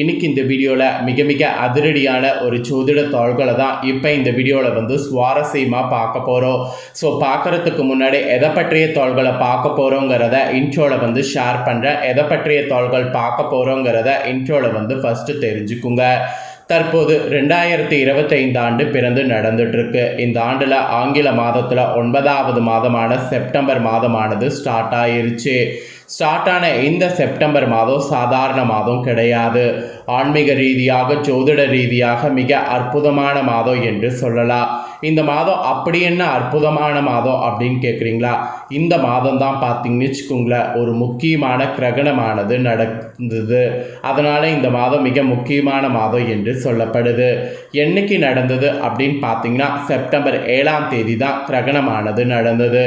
இன்னைக்கு இந்த வீடியோவில் மிக மிக அதிரடியான ஒரு சோதிட தாள்களை தான் இப்போ இந்த வீடியோவில் வந்து சுவாரஸ்யமாக பார்க்க போகிறோம் ஸோ பார்க்குறதுக்கு முன்னாடி எதை பற்றிய தாள்களை பார்க்க போகிறோங்கிறத இன்ட்ரோவில் வந்து ஷேர் பண்ணுறேன் எதை பற்றிய தாள்கள் பார்க்க போகிறோங்கிறத இன்ட்ரோவில் வந்து ஃபஸ்ட்டு தெரிஞ்சுக்குங்க. தற்போது ரெண்டாயிரத்தி இருபத்தைந்து ஆண்டு பிறந்து நடந்துட்டுருக்கு. இந்த ஆண்டில் ஆங்கில மாதத்தில் ஒன்பதாவது மாதமான செப்டம்பர் மாதமானது ஸ்டார்ட் ஆயிருச்சு. ஸ்டார்ட் ஆன இந்த செப்டம்பர் மாதம் சாதாரண மாதம் கிடையாது. ஆன்மீக ரீதியாக ஜோதிட ரீதியாக மிக அற்புதமான மாதம் என்று சொல்லலாம். இந்த மாதம் அப்படி என்ன அற்புதமான மாதம் அப்படின்னு கேட்குறீங்களா இந்த மாதம் தான் பார்த்தீங்கன்னு வச்சுக்கோங்களேன் ஒரு முக்கியமான கிரகணமானது நடந்தது. அதனால் இந்த மாதம் மிக முக்கியமான மாதம் என்று சொல்லப்படுது. என்னைக்கு நடந்தது அப்படின்னு பார்த்தீங்கன்னா செப்டம்பர் ஏழாம் தேதி தான் கிரகணமானது நடந்தது.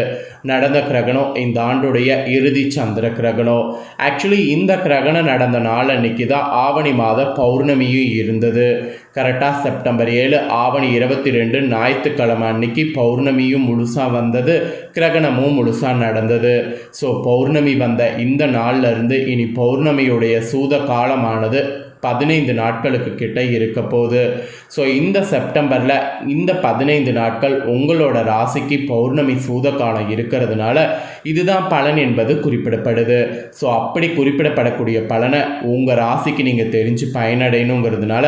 நடந்த கிரகணம் இந்த ஆண்டுடைய இறுதி சந்திர கிரகணம். ஆக்சுவலி இந்த கிரகணம் நடந்த நாள் அன்னைக்கு தான் ஆவணி மாத பௌர்ணமியும் இருந்தது. கரெக்டாக செப்டம்பர் ஏழு ஆவணி இருபத்தி ரெண்டு ஞாயிற்றுக்கிழமை அன்னைக்கு பௌர்ணமியும் முழுசாக வந்தது கிரகணமும் முழுசாக நடந்தது. ஸோ பௌர்ணமி வந்த இந்த நாள்ல இருந்து இனி பௌர்ணமியுடைய சூத காலமானது பதினைந்து நாட்களுக்கு கிட்ட இருக்க போகுது. ஸோ இந்த செப்டம்பரில் இந்த பதினைந்து நாட்கள் உங்களோட ராசிக்கு பௌர்ணமி சூத காலம் இருக்கிறதுனால இதுதான் பலன் என்பது குறிப்பிடப்படுது. ஸோ அப்படி குறிப்பிடப்படக்கூடிய பலனை உங்கள் ராசிக்கு நீங்கள் தெரிஞ்சு பயனடையணுங்கிறதுனால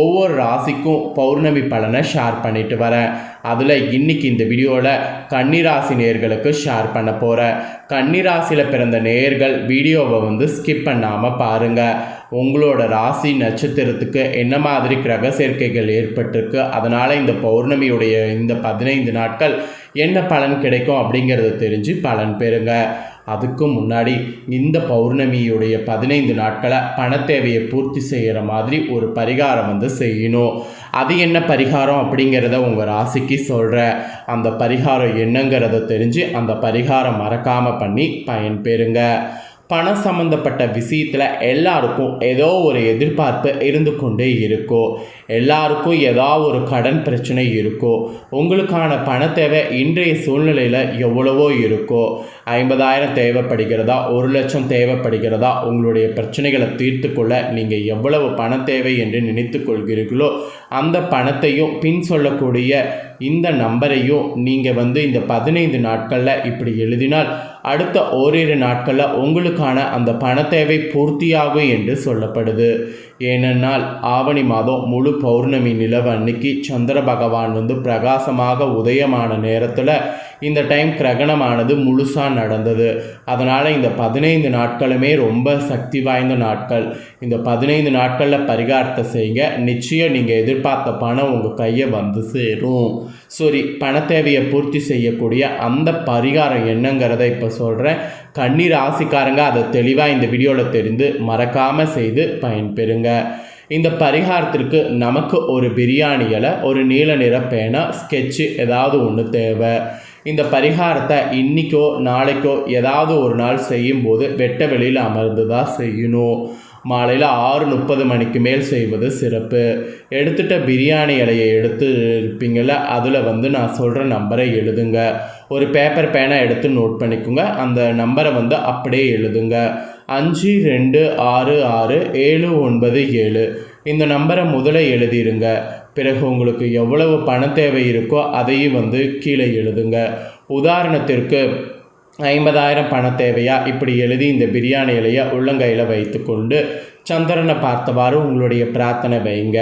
ஒவ்வொரு ராசிக்கும் பௌர்ணமி பலனை ஷேர் பண்ணிட்டு வரேன். அதில் இன்னைக்கு இந்த வீடியோவில் கன்னிராசி நேர்களுக்கு ஷேர் பண்ண போகிறேன் கன்னிராசியில் பிறந்த நேர்கள் வீடியோவை வந்து ஸ்கிப் பண்ணாமல் பாருங்கள் உங்களோட ராசி நட்சத்திரத்துக்கு என்ன மாதிரி கிரக சேர்க்கைகள் ஏற்பட்டிருக்கு? அதனால் இந்த பௌர்ணமியுடைய இந்த பதினைந்து நாட்கள் என்ன பலன் கிடைக்கும் அப்படிங்கிறத தெரிஞ்சு பலன் பெறுங்க. அதுக்கு முன்னாடி இந்த பௌர்ணமியுடைய பதினைந்து நாட்களை பண தேவையை பூர்த்தி செய்கிற மாதிரி ஒரு பரிகாரம் வந்து செய்யணும். அது என்ன பரிகாரம் அப்படிங்கிறத உங்கள் ராசிக்கு சொல்கிறேன் அந்த பரிகாரம் என்னங்கிறத தெரிஞ்சு அந்த பரிகாரம் மறக்காமல் பண்ணி பயன்பெறுங்க. பணம் சம்மந்தப்பட்ட விஷயத்தில் எல்லாருக்கும் ஏதோ ஒரு எதிர்பார்ப்பு இருந்து கொண்டே இருக்கோ எல்லாருக்கும் ஏதாவது ஒரு கடன் பிரச்சனை இருக்கோ உங்களுக்கான பண தேவை இன்றைய சூழ்நிலையில் எவ்வளவோ இருக்கோ ஐம்பதாயிரம் தேவைப்படுகிறதா ஒரு லட்சம் தேவைப்படுகிறதா உங்களுடைய பிரச்சனைகளை தீர்த்து கொள்ள நீங்கள் எவ்வளவு பண தேவை என்று நினைத்து கொள்கிறீர்களோ அந்த பணத்தையும் பின் சொல்லக்கூடிய இந்த நம்பரையும் நீங்கள் வந்து இந்த பதினைந்து நாட்களில் இப்படி எழுதினால் அடுத்த ஓரிரு நாட்களில் உங்களுக்கான அந்த பண தேவை பூர்த்தியாகும் என்று சொல்லப்படுது. ஏனென்னால் ஆவணி மாதம் முழு பௌர்ணமி நிலவு அன்னைக்கு சந்திர பகவான் வந்து பிரகாசமாக உதயமான நேரத்தில் இந்த டைம் கிரகணமானது முழுசாக நடந்தது. அதனால் இந்த பதினைந்து நாட்களுமே ரொம்ப சக்தி வாய்ந்த நாட்கள். இந்த பதினைந்து நாட்களில் பரிகாரத்தை செய்யுங்க. நிச்சயம் நீங்கள் எதிர்பார்த்த பணம் உங்கள் கையை வந்து சேரும். சரி பண தேவையை பூர்த்தி செய்யக்கூடிய அந்த பரிகாரம் என்னங்கிறத இப்போ சொல்கிறேன் கன்னி ராசிக்காரங்க அதை தெளிவாக இந்த வீடியோவில் தெரிந்து மறக்காமல் செய்து பயன்பெறுங்க. இந்த பரிகாரத்திற்கு நமக்கு ஒரு பிரியாணி இலை ஒரு நீல நிற பேனா ஸ்கெட்சு ஏதாவது ஒன்று தேவை. இந்த பரிகாரத்தை இன்றைக்கோ நாளைக்கோ ஏதாவது ஒரு நாள் செய்யும்போது வெட்ட வெளியில் அமர்ந்து தான் செய்யணும். மாலையில் ஆறு முப்பது மணிக்கு மேல் செய்வது சிறப்பு. எடுத்துட்ட பிரியாணி இலையை எடுத்து இருப்பீங்கள அதில் வந்து நான் சொல்கிற நம்பரை எழுதுங்க. ஒரு பேப்பர் பேனை எடுத்து நோட் பண்ணிக்கோங்க. அந்த நம்பரை வந்து அப்படியே எழுதுங்க. அஞ்சு ரெண்டு ஆறு ஆறு ஏழு ஒன்பது ஏழு. இந்த நம்பரை முதல்ல எழுதிடுங்க பிறகு உங்களுக்கு எவ்வளவு பண தேவை இருக்கோ அதையும் வந்து கீழே எழுதுங்க. உதாரணத்திற்கு ஐம்பதாயிரம் பண தேவையா? இப்படி எழுதி இந்த பிரியாணி இலையை உள்ளங்கையில் வைத்துக்கொண்டு சந்திரனை பார்த்தவாறு உங்களுடைய பிரார்த்தனை வைங்க.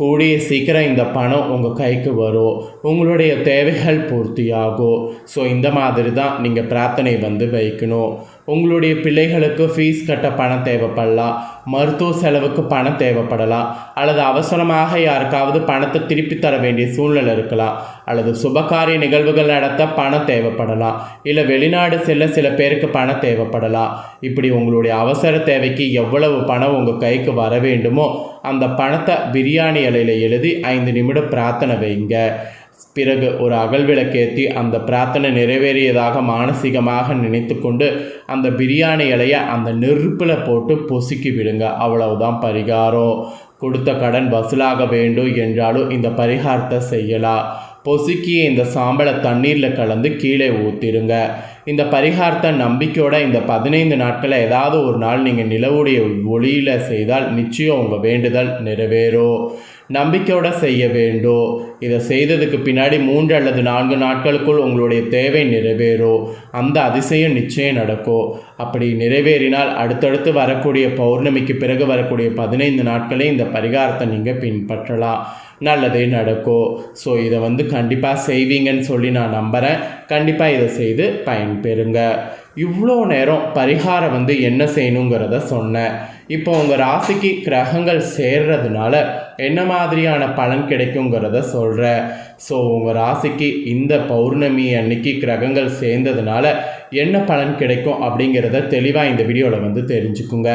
கூடிய சீக்கிரம் இந்த பணம் உங்கள் கைக்கு வரும். உங்களுடைய தேவைகள் பூர்த்தியாகும். ஸோ இந்த மாதிரி தான் நீங்கள் பிரார்த்தனை வந்து வைக்கணும். உங்களுடைய பிள்ளைகளுக்கு ஃபீஸ் கட்ட பணம் தேவைப்படலாம் மருத்துவ செலவுக்கு பணம் தேவைப்படலாம் அல்லது அவசரமாக யாருக்காவது பணத்தை திருப்பி தர வேண்டிய சூழ்நிலை இருக்கலாம் அல்லது சுபகாரிய நிகழ்வுகள் நடத்த பணம் தேவைப்படலாம் இல்லை வெளிநாடு செல்ல சில பேருக்கு பணம் தேவைப்படலாம் இப்படி உங்களுடைய அவசர தேவைக்கு எவ்வளவு பணம் உங்கள் கைக்கு வர வேண்டுமோ அந்த பணத்தை பிரியாணி இலையில் எழுதி ஐந்து நிமிடம் பிரார்த்தனை வைங்க. பிறகு ஒரு அகல்விளக்கேற்றி அந்த பிரார்த்தனை நிறைவேறியதாக மானசீகமாக நினைத்து கொண்டு அந்த பிரியாணி இலையை அந்த நெருப்பில் போட்டு பொசுக்கி விடுங்க. அவ்வளவுதான் பரிகாரம். கொடுத்த கடன் வசூலாக வேண்டும் என்றாலும் இந்த பரிகாரத்தை செய்யலாம் பொசுக்கிய இந்த சாம்பலை தண்ணீரில் கலந்து கீழே ஊற்றிருங்க இந்த பரிகாரத்தை நம்பிக்கையோட இந்த பதினைந்து நாட்களில் ஏதாவது ஒரு நாள் நீங்கள் நிலவுடைய ஒளியில் செய்தால் நிச்சயம் உங்கள் வேண்டுதல் நிறைவேறும். நம்பிக்கையோட செய்ய வேண்டும். இதை செய்ததுக்கு பின்னாடி மூன்று அல்லது நான்கு நாட்களுக்குள் உங்களுடைய தேவை நிறைவேறும். அந்த அதிசயம் நிச்சயம் நடக்கும். அப்படி நிறைவேறினால் அடுத்தடுத்து வரக்கூடிய பௌர்ணமிக்கு பிறகு வரக்கூடிய பதினைந்து நாட்களே இந்த பரிகாரத்தை நீங்கள் பின்பற்றலாம். நல்லதே நடக்கும். ஸோ இதை வந்து கண்டிப்பாக செய்வீங்கன்னு சொல்லி நான் நம்புகிறேன் கண்டிப்பாக இதை செய்து பயன்பெறுங்க. இவ்வளோ நேரம் பரிகாரம் வந்து என்ன செய்யணுங்கிறத சொன்னேன் இப்போ உங்கள் ராசிக்கு கிரகங்கள் சேர்றதுனால என்ன மாதிரியான பலன் கிடைக்குங்கிறத சொல்கிறேன் ஸோ உங்கள் ராசிக்கு இந்த பௌர்ணமி அன்னைக்கு கிரகங்கள் சேர்ந்ததுனால என்ன பலன் கிடைக்கும் அப்படிங்கிறத தெளிவாக இந்த வீடியோவில் வந்து தெரிஞ்சுக்குங்க.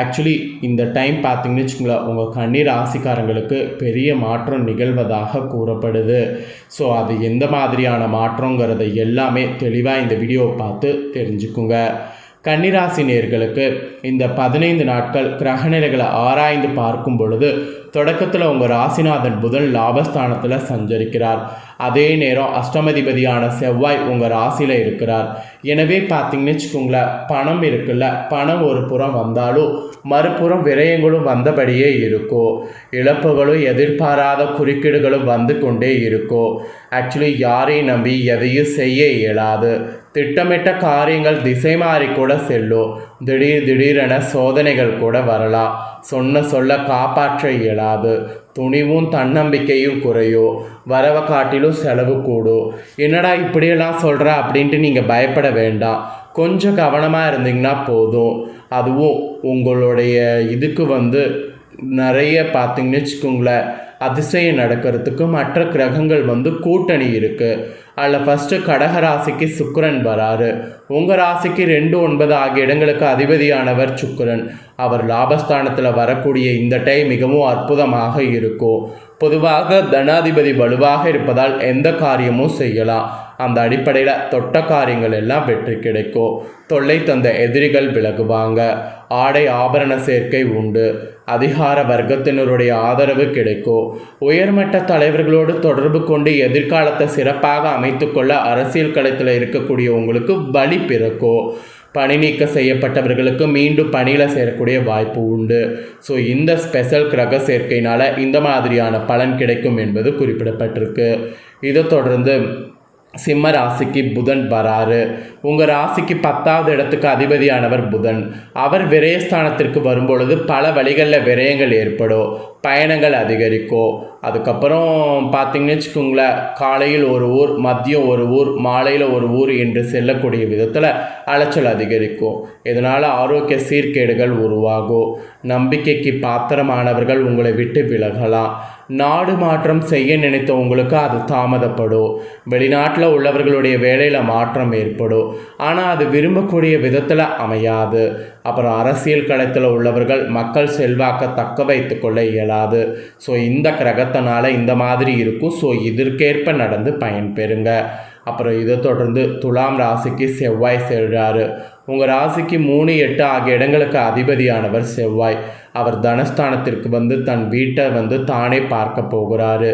ஆக்சுவலி இந்த டைம் பார்த்தீங்கன்னு வச்சுக்கோங்களேன் உங்கள் கண்ணீர் ராசிக்காரங்களுக்கு பெரிய மாற்றம் நிகழ்வதாக கூறப்படுது. ஸோ அது எந்த மாதிரியான மாற்றங்கிறத எல்லாமே தெளிவாக இந்த வீடியோவை பார்த்து தெரிஞ்சுக்குங்க. கன்னிராசி நேர்களுக்கு இந்த பதினைந்து நாட்கள் கிரகநிலைகளை ஆராய்ந்து பார்க்கும் பொழுது தொடக்கத்தில் உங்கள் ராசிநாதன் புதன் லாபஸ்தானத்தில் சஞ்சரிக்கிறார். அதே நேரம் அஷ்டமதிபதியான செவ்வாய் உங்கள் ராசியில் இருக்கிறார். எனவே பார்த்தீங்கன்னு வச்சுக்கோங்களேன் பணம் இருக்குல்ல பணம் ஒரு புறம் வந்தாலும் மறுபுறம் விரயங்களும் வந்தபடியே இருக்கும் இழப்புகளும் எதிர்பாராத குறுக்கீடுகளும் வந்து கொண்டே இருக்கும் ஆக்சுவலி யாரையும் நம்பி எதையும் செய்ய இயலாது. திட்டமிட்ட காரியங்கள் திசை மாறி கூட செல்லும். திடீர் திடீரென சோதனைகள் கூட வரலாம். சொன்ன சொல்ல காப்பாற்ற இயலாது. துணிவும் தன்னம்பிக்கையும் குறையும் வரவை காட்டிலும் செலவு கூடும் என்னடா இப்படியெல்லாம் சொல்கிற அப்படின்ட்டு நீங்கள் பயப்பட வேண்டாம். கொஞ்சம் கவனமாக இருந்தீங்கன்னா போதும். அதுவும் உங்களுடைய இதுக்கு வந்து நிறைய பார்த்தீங்கன்னு வச்சுக்கோங்களேன். அதிசயம் நடக்கிறதுக்கு மற்ற கிரகங்கள் வந்து கூட்டணி இருக்குது அதில் ஃபஸ்ட்டு கடக ராசிக்கு சுக்கரன் வராரு. உங்கள் ராசிக்கு ரெண்டு ஒன்பது ஆகிய இடங்களுக்கு அதிபதியானவர் சுக்கரன். அவர் லாபஸ்தானத்தில் வரக்கூடிய இந்த டைம் மிகவும் அற்புதமாக இருக்கும். பொதுவாக தனாதிபதி வலுவாக இருப்பதால் எந்த காரியமும் செய்யலாம். அந்த அடிப்படையில் தொட்ட காரியங்கள் எல்லாம் வெற்றி கிடைக்கும். தொல்லை தந்த எதிரிகள் விலகுவாங்க. ஆடை ஆபரண சேர்க்கை உண்டு. அதிகார வர்க்கத்தினருடைய ஆதரவு கிடைக்கும் உயர்மட்ட தலைவர்களோடு தொடர்பு கொண்டு எதிர்காலத்தை சிறப்பாக அமைத்துக்கொள்ள அரசியல் களத்தில் இருக்கக்கூடிய உங்களுக்கு பலி பிறக்கும் பணி நீக்கம் செய்யப்பட்டவர்களுக்கு மீண்டும் பணியில் சேரக்கூடிய வாய்ப்பு உண்டு. ஸோ இந்த ஸ்பெஷல் கிரக சேர்க்கையினால் இந்த மாதிரியான பலன் கிடைக்கும் என்பது குறிப்பிடப்பட்டிருக்கு. இதை தொடர்ந்து சிம்ம ராசிக்கு புதன் வராரு. உங்கள் ராசிக்கு பத்தாவது இடத்துக்கு அதிபதியானவர் புதன். அவர் விரயஸ்தானத்திற்கு வரும்பொழுது பல வழிகளில் விரயங்கள் ஏற்படும். பயணங்கள் அதிகரிக்கும். அதுக்கப்புறம் பார்த்தீங்கன்னு வச்சுக்கோங்களேன் காலையில் ஒரு ஊர் மதியம் ஒரு ஊர் மாலையில் ஒரு ஊர் என்று செல்லக்கூடிய விதத்தில் அலைச்சல் அதிகரிக்கும். இதனால் ஆரோக்கிய சீர்கேடுகள் உருவாகும். நம்பிக்கைக்கு பாத்திரமானவர்கள் உங்களை விட்டு விலகலாம். நாடு மாற்றம் செய்ய நினைத்த உங்களுக்கு அது தாமதப்படும். வெளிநாட்டில் உள்ளவர்களுடைய வேலையில் மாற்றம் ஏற்படும். ஆனால் அது விரும்பக்கூடிய விதத்தில் அமையாது. அப்புறம் அரசியல் களத்தில் உள்ளவர்கள் மக்கள் செல்வாக்க தக்க வைத்து கொள்ள இயலாது. ஸோ இந்த கிரகத்தினால இந்த மாதிரி இருக்கும். ஸோ இதற்கேற்ப நடந்து பயன்பெறுங்க அப்புறம் இதை தொடர்ந்து துலாம் ராசிக்கு செவ்வாய் செல்கிறாரு உங்கள் ராசிக்கு மூணு எட்டு ஆகிய இடங்களுக்கு அதிபதியானவர் செவ்வாய். அவர் தனஸ்தானத்திற்கு வந்து தன் வீட்டை வந்து தானே பார்க்க போகிறாரு.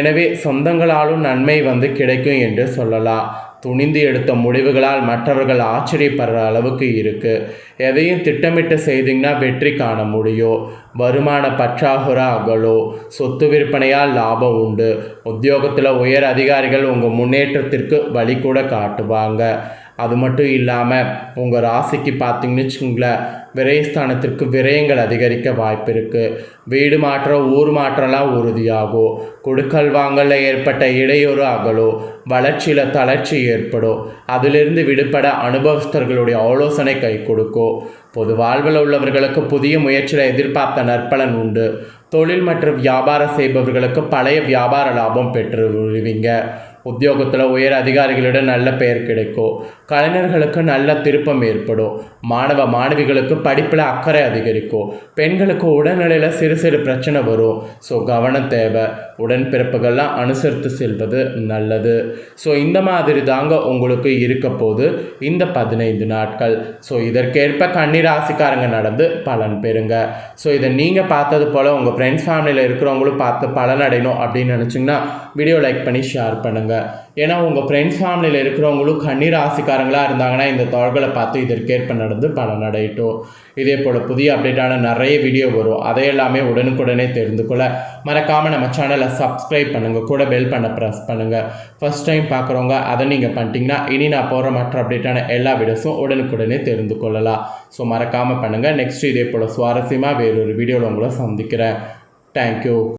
எனவே சொந்தங்களாலும் நன்மை வந்து கிடைக்கும் என்று சொல்லலாம். துணிந்து எடுத்த முடிவுகளால் மற்றவர்கள் ஆச்சரியப்படுற அளவுக்கு இருக்குது எதையும் திட்டமிட்டு செய்தீங்கன்னா வெற்றி காண முடியும் வருமான பற்றாகுறை அகலோ? சொத்து விற்பனையால் லாபம் உண்டு. உத்தியோகத்தில் உயர் அதிகாரிகள் உங்கள் முன்னேற்றத்திற்கு வழி கூட காட்டுவாங்க. அது மட்டும் இல்லாமல் உங்கள் ராசிக்கு பார்த்தீங்கன்னு வச்சுக்கோங்களேன் விரயஸ்தானத்திற்கு விரயங்கள் அதிகரிக்க வாய்ப்பு இருக்குது வீடு மாற்றம் ஊர் மாற்றம்லாம் உறுதியாகும் கொடுக்கல் வாங்கலில் ஏற்பட்ட இடையூறு அகலும் வளர்ச்சியில் தளர்ச்சி ஏற்படும் அதிலிருந்து விடுபட அனுபவஸ்தர்களுடைய ஆலோசனை கை கொடுக்கும் பொது வாழ்வில் உள்ளவர்களுக்கு புதிய முயற்சியில் எதிர்பார்த்த நற்பலன் உண்டு. தொழில் மற்றும் வியாபாரம் செய்பவர்களுக்கு பழைய வியாபார லாபம் பெற்று விடுவீங்க உத்தியோகத்தில் உயர் அதிகாரிகளிடம் நல்ல பெயர் கிடைக்கும். கலைஞர்களுக்கு நல்ல திருப்பம் ஏற்படும். மாணவ மாணவிகளுக்கு படிப்பில் அக்கறை அதிகரிக்கும். பெண்களுக்கு உடல்நிலையில் சிறு சிறு பிரச்சனை வரும். ஸோ கவனம் தேவை. உடன்பிறப்புகள்லாம் அனுசரித்து செல்வது நல்லது. ஸோ இந்த மாதிரி தாங்க உங்களுக்கு இருக்க போது இந்த பதினைந்து நாட்கள். ஸோ இதற்கேற்ப கன்னிராசிக்காரங்க நடந்து பலன் பெறுங்க. ஸோ இதை நீங்கள் பார்த்தது போல் உங்கள் ஃப்ரெண்ட்ஸ் ஃபேமிலியில் இருக்கிறவங்களும் பார்த்து பலன் அடையணும் அப்படின்னு நினச்சிங்கன்னா வீடியோ லைக் பண்ணி ஷேர் பண்ணுங்கள் ஏன்னா உங்கள் ஃப்ரெண்ட்ஸ் ஃபேமிலியில் இருக்கிறவங்களும் கண்ணீர் ஆசைக்காரங்களாக இருந்தாங்கன்னா இந்த தாள்களை பார்த்து இதற்கேற்ப நடந்து பலன் அடையட்டும் இதே போல் புதிய அப்டேட்டான நிறைய வீடியோ வரும். அதை எல்லாமே உடனுக்குடனே தெரிந்து கொள்ள மறக்காமல் நம்ம சேனலை சப்ஸ்கிரைப் பண்ணுங்கள் கூட பெல் பண்ண ப்ரெஸ் பண்ணுங்கள் ஃபஸ்ட் டைம் பார்க்குறவங்க அதை நீங்கள் பண்ணிட்டீங்கன்னா இனி நான் போகிற மற்ற அப்டேட்டான எல்லா வீடியோஸும் உடனுக்குடனே தெரிந்து கொள்ளலாம். ஸோ மறக்காமல் பண்ணுங்கள் நெக்ஸ்ட் இதே போல் சுவாரஸ்யமாக வேறொரு வீடியோவில் உங்களை சந்திக்கிறேன். தேங்க்யூ